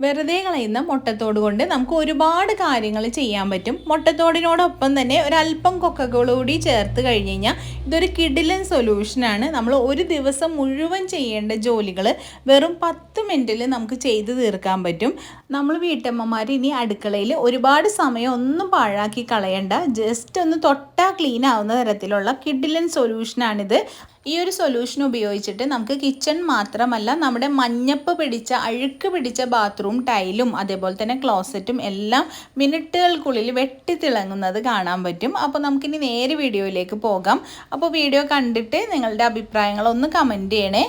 വെറുതെ കളയുന്ന മുട്ടത്തോട് കൊണ്ട് നമുക്ക് ഒരുപാട് കാര്യങ്ങൾ ചെയ്യാൻ പറ്റും. മുട്ടത്തോടിനോടൊപ്പം തന്നെ ഒരല്പം കൊക്കകളൂടി ചേർത്ത് കഴിഞ്ഞ് കഴിഞ്ഞാൽ ഇതൊരു കിഡിലൻ സൊല്യൂഷനാണ് നമ്മൾ ഒരു ദിവസം മുഴുവൻ ചെയ്യേണ്ട ജോലികൾ വെറും പത്ത് മിനിറ്റിൽ നമുക്ക് ചെയ്ത് തീർക്കാൻ പറ്റും. നമ്മൾ വീട്ടമ്മമാർ ഇനി അടുക്കളയിൽ ഒരുപാട് സമയം ഒന്നും പാഴാക്കി കളയണ്ട. ജസ്റ്റ് ഒന്ന് തൊട്ടാ ക്ലീൻ ആവുന്ന തരത്തിലുള്ള കിഡിലൻ സൊല്യൂഷനാണിത് ഈ ഒരു സൊല്യൂഷൻ ഉപയോഗിച്ചിട്ട് നമുക്ക് കിച്ചൺ മാത്രമല്ല നമ്മുടെ മഞ്ഞപ്പ് പിടിച്ച അഴുക്ക് പിടിച്ച ബാത്റൂം ടൈലും അതേപോലെ തന്നെ ക്ലോസറ്റും എല്ലാം മിനിറ്റുകൾക്കുള്ളിൽ വെട്ടിത്തിളങ്ങുന്നത് കാണാൻ പറ്റും. അപ്പോൾ നമുക്കിനി നേരെ വീഡിയോയിലേക്ക് പോകാം. അപ്പോൾ വീഡിയോ കണ്ടിട്ട് നിങ്ങളുടെ അഭിപ്രായങ്ങളൊന്ന് കമന്റ് ചെയ്യണേ.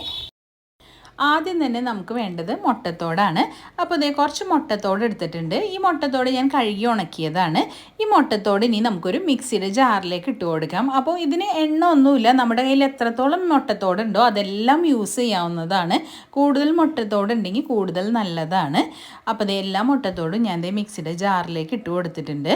ആദ്യം തന്നെ നമുക്ക് വേണ്ടത് മുട്ടത്തോടാണ്. അപ്പോൾ ഇതേ കുറച്ച് മുട്ടത്തോട് എടുത്തിട്ടുണ്ട്. ഈ മുട്ടത്തോട് ഞാൻ കഴുകി ഉണക്കിയതാണ്. ഈ മുട്ടത്തോട് ഇനി നമുക്കൊരു മിക്സിയുടെ ജാറിലേക്ക് ഇട്ട് കൊടുക്കാം. അപ്പോൾ ഇതിന് എണ്ണ ഒന്നുമില്ല. നമ്മുടെ കയ്യിൽ എത്രത്തോളം മുട്ടത്തോടുണ്ടോ അതെല്ലാം യൂസ് ചെയ്യാവുന്നതാണ്. കൂടുതൽ മുട്ടത്തോട് ഉണ്ടെങ്കിൽ കൂടുതൽ നല്ലതാണ്. അപ്പോൾ ഇതേ എല്ലാ മുട്ടത്തോടും ഞാൻ ഇതേ മിക്സിയുടെ ജാറിലേക്ക് ഇട്ട് കൊടുത്തിട്ടുണ്ട്.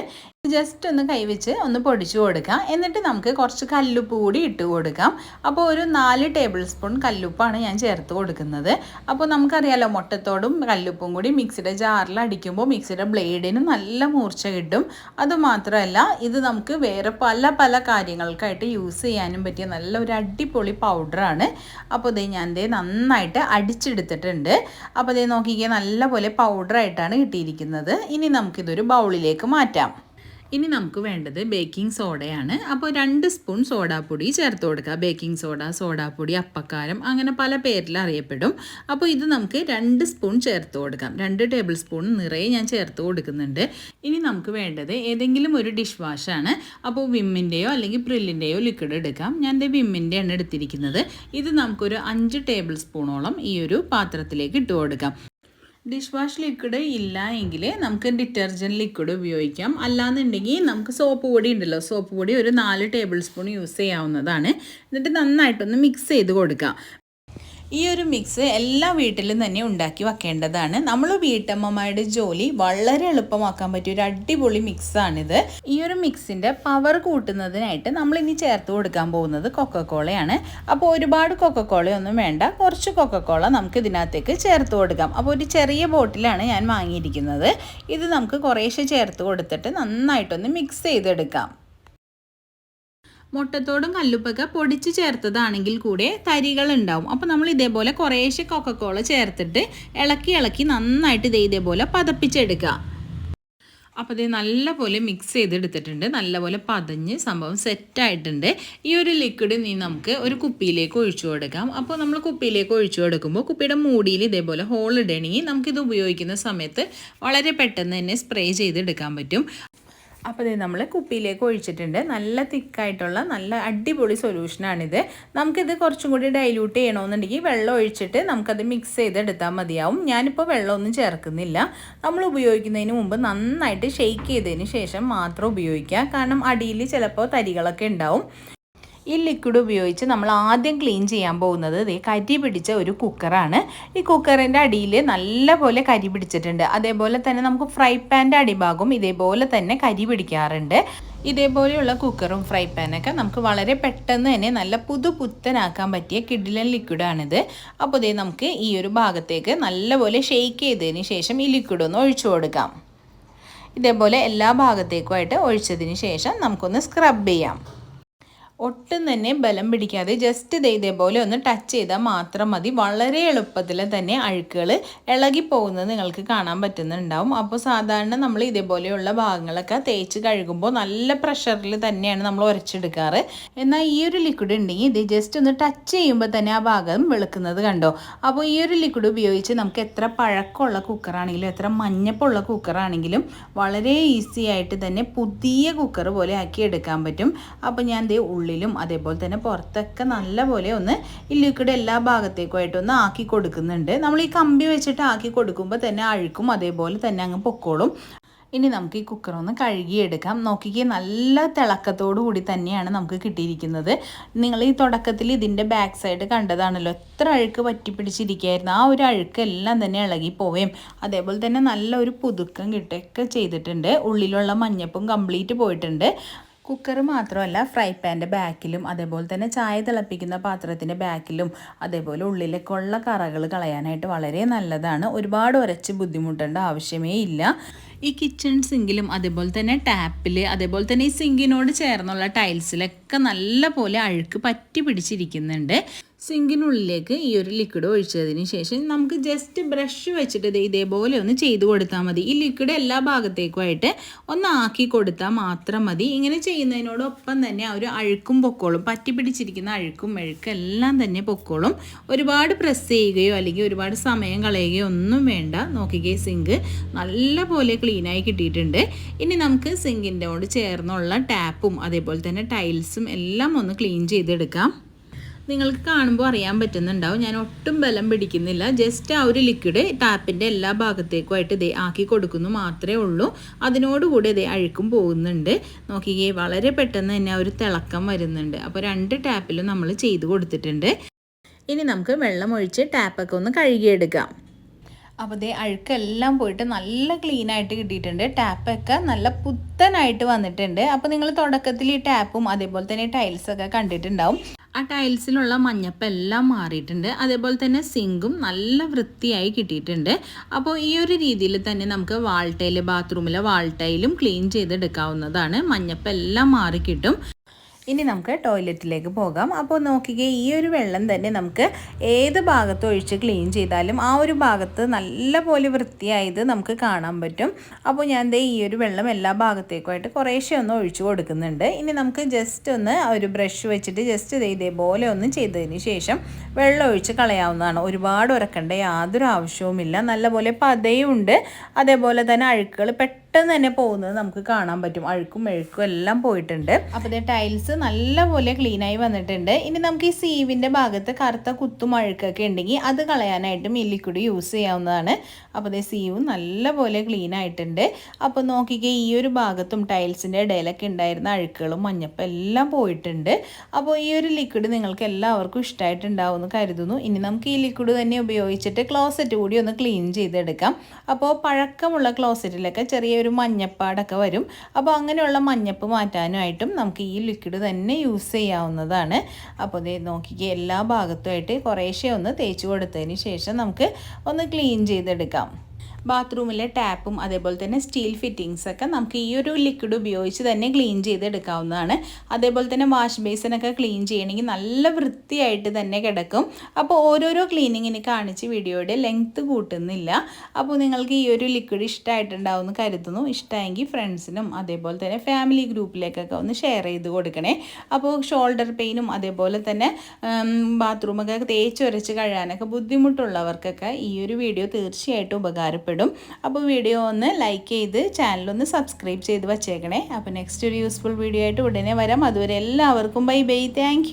ജസ്റ്റ് ഒന്ന് കൈവച്ച് ഒന്ന് പൊടിച്ചു കൊടുക്കാം. എന്നിട്ട് നമുക്ക് കുറച്ച് കല്ലുപ്പ് കൂടി ഇട്ട് കൊടുക്കാം. അപ്പോൾ ഒരു നാല് ടേബിൾ സ്പൂൺ കല്ലുപ്പാണ് ഞാൻ ചേർത്ത് കൊടുക്കുന്നത്. അപ്പോൾ നമുക്കറിയാലോ മുട്ടത്തോടും കല്ലുപ്പും കൂടി മിക്സിയുടെ ജാറിൽ അടിക്കുമ്പോൾ മിക്സിയുടെ ബ്ലേഡിന് നല്ല മൂർച്ച കിട്ടും. അതുമാത്രമല്ല ഇത് നമുക്ക് വേറെ പല പല കാര്യങ്ങൾക്കായിട്ട് യൂസ് ചെയ്യാനും പറ്റിയ നല്ല ഒരു അടിപൊളി പൗഡറാണ്. അപ്പോൾ ഇതേ ഞാൻ ദേ നന്നായിട്ട് അടിച്ചെടുത്തിട്ടുണ്ട്. അപ്പോൾ ഇതേ നോക്കിക്കേ നല്ലപോലെ പൗഡറായിട്ടാണ് കിട്ടിയിരിക്കുന്നത്. ഇനി നമുക്കിതൊരു ബൗളിലേക്ക് മാറ്റാം. ഇനി നമുക്ക് വേണ്ടത് ബേക്കിംഗ് സോഡയാണ് അപ്പോൾ രണ്ട് സ്പൂൺ സോഡാപ്പൊടി ചേർത്ത് കൊടുക്കുക. ബേക്കിംഗ് സോഡ സോഡാപ്പൊടി അപ്പക്കാരം അങ്ങനെ പല പേരിൽ അറിയപ്പെടും. അപ്പോൾ ഇത് നമുക്ക് രണ്ട് സ്പൂൺ ചേർത്ത് കൊടുക്കാം. രണ്ട് ടേബിൾ സ്പൂൺ നിറയെ ഞാൻ ചേർത്ത് കൊടുക്കുന്നുണ്ട്. ഇനി നമുക്ക് വേണ്ടത് ഏതെങ്കിലും ഒരു ഡിഷ് വാഷാണ് അപ്പോൾ വിമ്മിന്റെയോ അല്ലെങ്കിൽ പ്രില്ലിന്റെയോ ലിക്വിഡ് എടുക്കാം. ഞാൻ ദേ വിമ്മിന്റെയാണ് എടുത്തിരിക്കുന്നത്. ഇത് നമുക്കൊരു അഞ്ച് ടേബിൾ സ്പൂണോളം ഈ ഒരു പാത്രത്തിലേക്ക് ഇട്ട് കൊടുക്കാം. ഡിഷ് വാഷ് ലിക്വിഡ് ഇല്ല എങ്കിൽ നമുക്ക് ഡിറ്റർജന്റ് ലിക്വിഡ് ഉപയോഗിക്കാം. അല്ലാന്നുണ്ടെങ്കിൽ നമുക്ക് സോപ്പ് പൊടി ഉണ്ടല്ലോ. സോപ്പ് പൊടി ഒരു നാല് ടേബിൾ സ്പൂൺ യൂസ് ചെയ്യാവുന്നതാണ്. എന്നിട്ട് നന്നായിട്ടൊന്ന് മിക്സ് ചെയ്ത് കൊടുക്കാം ഈ ഒരു മിക്സ് എല്ലാ വീട്ടിലും തന്നെ ഉണ്ടാക്കി വെക്കേണ്ടതാണ്. നമ്മൾ വീട്ടമ്മമാരുടെ ജോലി വളരെ എളുപ്പമാക്കാൻ പറ്റിയ ഒരു അടിപൊളി മിക്സാണിത് ഈ ഒരു മിക്സിന്റെ പവർ കൂട്ടുന്നതിനായിട്ട് നമ്മൾ ഇനി ചേർത്ത് കൊടുക്കാൻ പോകുന്നത് കൊക്കക്കോളയാണ് അപ്പോൾ ഒരുപാട് കൊക്കക്കോളയൊന്നും വേണ്ട. കുറച്ച് കൊക്കക്കോള നമുക്ക് ഇതിനകത്തേക്ക് ചേർത്ത് കൊടുക്കാം. അപ്പോൾ ഒരു ചെറിയ ബോട്ടിലാണ് ഞാൻ വാങ്ങിയിരിക്കുന്നത്. ഇത് നമുക്ക് കുറേശ്ശെ ചേർത്ത് കൊടുത്തിട്ട് നന്നായിട്ടൊന്ന് മിക്സ് ചെയ്തെടുക്കാം. മുട്ടത്തോടും കല്ലുപ്പൊക്കെ പൊടിച്ച് ചേർത്തതാണെങ്കിൽ കൂടെ തരികൾ ഉണ്ടാവും അപ്പോൾ നമ്മൾ ഇതേപോലെ കുറേശ്ശെ കൊക്കക്കോള ചേർത്തിട്ട് ഇളക്കി ഇളക്കി നന്നായിട്ട് ഇത് ഇതേപോലെ പതപ്പിച്ചെടുക്കുക. അപ്പോൾ ഇത് നല്ലപോലെ മിക്സ് ചെയ്തെടുത്തിട്ടുണ്ട്. നല്ലപോലെ പതഞ്ഞ് സംഭവം സെറ്റായിട്ടുണ്ട് ഈ ഒരു ലിക്വിഡ് നീ നമുക്ക് ഒരു കുപ്പിയിലേക്ക് ഒഴിച്ചു കൊടുക്കാം. അപ്പോൾ നമ്മൾ കുപ്പിയിലേക്ക് ഒഴിച്ചു കൊടുക്കുമ്പോൾ കുപ്പിയുടെ മൂടിയിൽ ഇതേപോലെ ഹോൾ ഇടണമെങ്കിൽ നമുക്കിത് ഉപയോഗിക്കുന്ന സമയത്ത് വളരെ പെട്ടെന്ന് തന്നെ സ്പ്രേ ചെയ്തെടുക്കാൻ പറ്റും. അപ്പോൾ ഇത് നമ്മൾ കുപ്പിയിലേക്ക് ഒഴിച്ചിട്ടുണ്ട്. നല്ല തിക്കായിട്ടുള്ള നല്ല അടിപൊളി സൊല്യൂഷനാണിത് നമുക്കിത് കുറച്ചും കൂടി ഡൈല്യൂട്ട് ചെയ്യണമെന്നുണ്ടെങ്കിൽ വെള്ളം ഒഴിച്ചിട്ട് നമുക്കത് മിക്സ് ചെയ്തെടുത്താൽ മതിയാവും. ഞാനിപ്പോൾ വെള്ളമൊന്നും ചേർക്കുന്നില്ല. നമ്മൾ ഉപയോഗിക്കുന്നതിന് മുമ്പ് നന്നായിട്ട് ഷെയ്ക്ക് ചെയ്തതിന് ശേഷം മാത്രം ഉപയോഗിക്കുക. കാരണം അടിയിൽ ചിലപ്പോൾ തരികളൊക്കെ ഉണ്ടാവും. ഈ ലിക്വിഡ് ഉപയോഗിച്ച് നമ്മൾ ആദ്യം ക്ലീൻ ചെയ്യാൻ പോകുന്നത് ദേ കരി പിടിച്ച ഒരു കുക്കറാണ് ഈ കുക്കറിന്റെ അടിയിൽ നല്ലപോലെ കരി പിടിച്ചിട്ടുണ്ട്. അതേപോലെ തന്നെ നമുക്ക് ഫ്രൈ പാന്റെ അടിഭാഗം ഇതേപോലെ തന്നെ കരി പിടിക്കാറുണ്ട്. ഇതേപോലെയുള്ള കുക്കറും ഫ്രൈ പാനൊക്കെ നമുക്ക് വളരെ പെട്ടെന്ന് തന്നെ നല്ല പുതു പുത്തനാക്കാൻ പറ്റിയ കിഡിലൻ ലിക്വിഡാണിത് അപ്പോൾ ഇതേ നമുക്ക് ഈ ഒരു ഭാഗത്തേക്ക് നല്ലപോലെ ഷെയ്ക്ക് ചെയ്തതിന് ശേഷം ഈ ലിക്വിഡ് ഒന്ന് ഒഴിച്ചു കൊടുക്കാം. ഇതേപോലെ എല്ലാ ഭാഗത്തേക്കുമായിട്ട് ഒഴിച്ചതിന് ശേഷം നമുക്കൊന്ന് സ്ക്രബ് ചെയ്യാം. ഒട്ടും തന്നെ ബലം പിടിക്കാതെ ജസ്റ്റ് ഇത് ഇതേപോലെ ഒന്ന് ടച്ച് ചെയ്താൽ മാത്രം മതി. വളരെ എളുപ്പത്തിൽ തന്നെ അഴുക്കുകൾ ഇളകിപ്പോകുന്നത് നിങ്ങൾക്ക് കാണാൻ പറ്റുന്നുണ്ടാവും. അപ്പോൾ സാധാരണ നമ്മൾ ഇതേപോലെയുള്ള ഭാഗങ്ങളൊക്കെ തേച്ച് കഴുകുമ്പോൾ നല്ല പ്രഷറിൽ തന്നെയാണ് നമ്മൾ ഉരച്ചെടുക്കാറ്. എന്നാൽ ഈ ഒരു ലിക്വിഡ് ഉണ്ടെങ്കിൽ ഇത് ജസ്റ്റ് ഒന്ന് ടച്ച് ചെയ്യുമ്പോൾ തന്നെ ആ ഭാഗം വെളുക്കുന്നത് കണ്ടോ? അപ്പോൾ ഈ ഒരു ലിക്വിഡ് ഉപയോഗിച്ച് നമുക്ക് എത്ര പഴക്കമുള്ള കുക്കറാണെങ്കിലും എത്ര മഞ്ഞപ്പുള്ള കുക്കറാണെങ്കിലും വളരെ ഈസി ആയിട്ട് തന്നെ പുതിയ കുക്കർ പോലെ ആക്കി എടുക്കാൻ പറ്റും. അപ്പോൾ ഞാൻ ദേ ഉള്ളിലും അതേപോലെ തന്നെ പുറത്തൊക്കെ നല്ലപോലെ ഒന്ന് ഈ ലിക്വിഡ് എല്ലാ ഭാഗത്തേക്കുമായിട്ട് ഒന്ന് ആക്കി കൊടുക്കുന്നുണ്ട്. നമ്മൾ ഈ കമ്പി വെച്ചിട്ട് ആക്കി കൊടുക്കുമ്പോൾ തന്നെ അഴുക്കും അതേപോലെ തന്നെ അങ്ങ് പൊക്കോളും. ഇനി നമുക്ക് ഈ കുക്കർ ഒന്ന് കഴുകിയെടുക്കാം. നോക്കിക്കേ നല്ല തിളക്കത്തോടു കൂടി തന്നെയാണ് നമുക്ക് കിട്ടിയിരിക്കുന്നത്. നിങ്ങൾ ഈ തുടക്കത്തിൽ ഇതിന്റെ ബാക്ക് സൈഡ് കണ്ടതാണല്ലോ എത്ര അഴുക്ക് പറ്റിപ്പിടിച്ചിരിക്കുകയായിരുന്നു. ആ ഒരു അഴുക്ക് എല്ലാം തന്നെ ഇളകി പോവുകയും അതേപോലെ തന്നെ നല്ലൊരു പുതുക്കം കിട്ടുകയൊക്കെ ചെയ്തിട്ടുണ്ട്. ഉള്ളിലുള്ള മഞ്ഞപ്പും കംപ്ലീറ്റ് പോയിട്ടുണ്ട്. കുക്കർ മാത്രമല്ല ഫ്രൈ പാന്റെ ബാക്കിലും അതേപോലെ തന്നെ ചായ തിളപ്പിക്കുന്ന പാത്രത്തിന്റെ ബാക്കിലും അതേപോലെ ഉള്ളിലെ കൊള്ള കറകൾ കളയാനായിട്ട് വളരെ നല്ലതാണ്. ഒരുപാട് ഉരച്ച് ബുദ്ധിമുട്ടേണ്ട ആവശ്യമേ ഇല്ല. ഈ കിച്ചൺ സിങ്കിലും അതേപോലെ തന്നെ ടാപ്പിൽ അതേപോലെ തന്നെ ഈ സിങ്കിനോട് ചേർന്നുള്ള ടൈൽസിലൊക്കെ നല്ല പോലെ അഴുക്ക് പറ്റി പിടിച്ചിരിക്കുന്നുണ്ട്. സിങ്കിനുള്ളിലേക്ക് ഈ ഒരു ലിക്വിഡ് ഒഴിച്ചതിന് ശേഷം നമുക്ക് ജസ്റ്റ് ബ്രഷ് വെച്ചിട്ട് ഇതേപോലെ ഒന്ന് ചെയ്ത് കൊടുത്താൽ മതി. ഈ ലിക്വിഡ് എല്ലാ ഭാഗത്തേക്കുമായിട്ട് ഒന്ന് ആക്കി കൊടുത്താൽ മാത്രം മതി. ഇങ്ങനെ ചെയ്യുന്നതിനോടൊപ്പം തന്നെ ആ ഒരു അഴുക്കും പൊക്കോളും പറ്റി പിടിച്ചിരിക്കുന്ന അഴുക്കും മെഴുക്കും എല്ലാം തന്നെ പൊക്കോളും. ഒരുപാട് പ്രസ് ചെയ്യുകയോ അല്ലെങ്കിൽ ഒരുപാട് സമയം കളയുകയോ ഒന്നും വേണ്ട. നോക്കിക്കേ സിങ്ക് നല്ല പോലെ ക്ലീനായി കിട്ടിയിട്ടുണ്ട്. ഇനി നമുക്ക് സിങ്കിന്റെ ചേർന്നുള്ള ടാപ്പും അതേപോലെ തന്നെ ടൈൽസും എല്ലാം ഒന്ന് ക്ലീൻ ചെയ്തെടുക്കാം. നിങ്ങൾക്ക് കാണുമ്പോൾ അറിയാൻ പറ്റുന്നുണ്ടാവും. ഞാൻ ഒട്ടും ബലം പിടിക്കുന്നില്ല. ജസ്റ്റ് ആ ഒരു ലിക്വിഡ് ടാപ്പിന്റെ എല്ലാ ഭാഗത്തേക്കുമായിട്ട് ഇതേ ആക്കി കൊടുക്കുന്നു മാത്രമേ ഉള്ളൂ. അതിനോടുകൂടി ഇതേ അഴുക്കും പോകുന്നുണ്ട്. നോക്കിക്കേ വളരെ പെട്ടെന്ന് തന്നെ ഒരു തിളക്കം വരുന്നുണ്ട്. അപ്പോൾ രണ്ട് ടാപ്പിലും നമ്മൾ ചെയ്ത് കൊടുത്തിട്ടുണ്ട്. ഇനി നമുക്ക് വെള്ളം ഒഴിച്ച് ടാപ്പൊക്കെ ഒന്ന് കഴുകിയെടുക്കാം. അപ്പോൾ ദേ അഴുക്കെല്ലാം പോയിട്ട് നല്ല ക്ലീൻ ആയിട്ട് കിട്ടിയിട്ടുണ്ട്. ടാപ്പൊക്കെ നല്ല പുത്തനായിട്ട് വന്നിട്ടുണ്ട്. അപ്പോൾ നിങ്ങൾ തുടക്കത്തിൽ ഈ ടാപ്പും അതേപോലെ തന്നെ ടൈൽസൊക്കെ കണ്ടിട്ടുണ്ടാവും. ആ ടൈൽസിലുള്ള മഞ്ഞപ്പം എല്ലാം മാറിയിട്ടുണ്ട്. അതേപോലെ തന്നെ സിങ്കും നല്ല വൃത്തിയായി കിട്ടിയിട്ടുണ്ട്. അപ്പോൾ ഈ ഒരു രീതിയിൽ തന്നെ നമുക്ക് വാൾ വാൾട്ടയിൽ ബാത്റൂമിലെ ടൈലും ക്ലീൻ ചെയ്തെടുക്കാവുന്നതാണ്. മഞ്ഞപ്പം എല്ലാം മാറി കിട്ടും ഇനി നമുക്ക് ടോയ്ലറ്റിലേക്ക് പോകാം. അപ്പോൾ നോക്കിക്കേ ഈ ഒരു വെള്ളം തന്നെ നമുക്ക് ഏത് ഭാഗത്ത് ഒഴിച്ച് ക്ലീൻ ചെയ്താലും ആ ഒരു ഭാഗത്ത് നല്ല പോലെ വൃത്തിയായത് നമുക്ക് കാണാൻ പറ്റും. അപ്പോൾ ഞാൻ ദേ ഈ ഒരു വെള്ളം എല്ലാ ഭാഗത്തേക്കുമായിട്ട് കുറേശ്ശെ ഒന്ന് ഒഴിച്ചു കൊടുക്കുന്നുണ്ട്. ഇനി നമുക്ക് ജസ്റ്റ് ഒന്ന് ഒരു ബ്രഷ് വെച്ചിട്ട് ജസ്റ്റ് ഇത് ഇതേപോലെ ഒന്ന് ചെയ്തതിന് ശേഷം വെള്ളം ഒഴിച്ച് കളയാവുന്നതാണ്. ഒരുപാട് ഉരക്കേണ്ട യാതൊരു ആവശ്യവുമില്ല. നല്ലപോലെ പതയുണ്ട്. അതേപോലെ തന്നെ അഴുക്കുകൾ പെട്ടെന്ന് തന്നെ പോകുന്നത് നമുക്ക് കാണാൻ പറ്റും. അഴുക്കും മെഴുക്കും എല്ലാം പോയിട്ടുണ്ട്. അപ്പോൾ ടൈൽസ് നല്ലപോലെ ക്ലീനായി വന്നിട്ടുണ്ട്. ഇനി നമുക്ക് ഈ സീവിന്റെ ഭാഗത്ത് കറുത്ത കുത്തും അഴുക്കൊക്കെ ഉണ്ടെങ്കിൽ അത് കളയാനായിട്ട് ഈ യൂസ് ചെയ്യാവുന്നതാണ്. അപ്പോൾ ഇതേ സീവും നല്ലപോലെ ക്ലീൻ ആയിട്ടുണ്ട്. അപ്പോൾ നോക്കിക്കേ ഈ ഒരു ഭാഗത്തും ടൈൽസിന്റെ ഇടയിലൊക്കെ ഉണ്ടായിരുന്ന അഴുക്കുകളും മഞ്ഞപ്പം എല്ലാം പോയിട്ടുണ്ട്. അപ്പോൾ ഈ ഒരു ലിക്വിഡ് നിങ്ങൾക്ക് എല്ലാവർക്കും ഇഷ്ടമായിട്ടുണ്ടാവുമെന്ന് കരുതുന്നു. ഇനി നമുക്ക് ഈ ലിക്വിഡ് തന്നെ ഉപയോഗിച്ചിട്ട് ക്ലോസറ്റ് കൂടി ഒന്ന് ക്ലീൻ ചെയ്തെടുക്കാം. അപ്പോൾ പഴക്കമുള്ള ക്ലോസറ്റിലൊക്കെ ചെറിയൊരു മഞ്ഞപ്പാടൊക്കെ വരും. അപ്പോൾ അങ്ങനെയുള്ള മഞ്ഞപ്പ് മാറ്റാനുമായിട്ടും നമുക്ക് ഈ ലിക്വിഡ് തന്നെ യൂസ് ചെയ്യാവുന്നതാണ്. അപ്പോൾ ഇത് നോക്കിക്കേ എല്ലാ ഭാഗത്തുമായിട്ട് കുറേശ്ശെ ഒന്ന് തേച്ച് കൊടുത്തതിന് ശേഷം നമുക്ക് ഒന്ന് ക്ലീൻ ചെയ്തെടുക്കാം. ബാത്റൂമിലെ ടാപ്പും അതേപോലെ തന്നെ സ്റ്റീൽ ഫിറ്റിങ്സൊക്കെ നമുക്ക് ഈ ഒരു ലിക്വിഡ് ഉപയോഗിച്ച് തന്നെ ക്ലീൻ ചെയ്തെടുക്കാവുന്നതാണ്. അതേപോലെ തന്നെ വാഷ് ബേസിനൊക്കെ ക്ലീൻ ചെയ്യണമെങ്കിൽ നല്ല വൃത്തിയായിട്ട് തന്നെ കിടക്കും. അപ്പോൾ ഓരോരോ ക്ലീനിങ്ങിന് കാണിച്ച് വീഡിയോയുടെ ലെങ്ത്ത് കൂട്ടുന്നില്ല. അപ്പോൾ നിങ്ങൾക്ക് ഈ ഒരു ലിക്വിഡ് ഇഷ്ടമായിട്ടുണ്ടാവും എന്ന് കരുതുന്നു. ഇഷ്ടമായെങ്കിൽ ഫ്രണ്ട്സിനും അതേപോലെ തന്നെ ഫാമിലി ഗ്രൂപ്പിലേക്കൊക്കെ ഒന്ന് ഷെയർ ചെയ്ത് കൊടുക്കണേ. അപ്പോൾ ഷോൾഡർ പെയിനും അതേപോലെ തന്നെ ബാത്റൂമൊക്കെ തേച്ചൊരച്ച് കഴിയാനൊക്കെ ബുദ്ധിമുട്ടുള്ളവർക്കൊക്കെ ഈ ഒരു വീഡിയോ തീർച്ചയായിട്ടും ഉപകാരപ്പെടും അപ്പോൾ വീഡിയോ ഒന്ന് ലൈക്ക് ചെയ്ത് ചാനലൊന്ന് സബ്സ്ക്രൈബ് ചെയ്ത് വച്ചേക്കണേ. അപ്പോൾ നെക്സ്റ്റ് ഒരു യൂസ്ഫുൾ വീഡിയോ ആയിട്ട് ഉടനെ വരാം. അതുവരെ എല്ലാവർക്കും ബൈ ബൈ താങ്ക്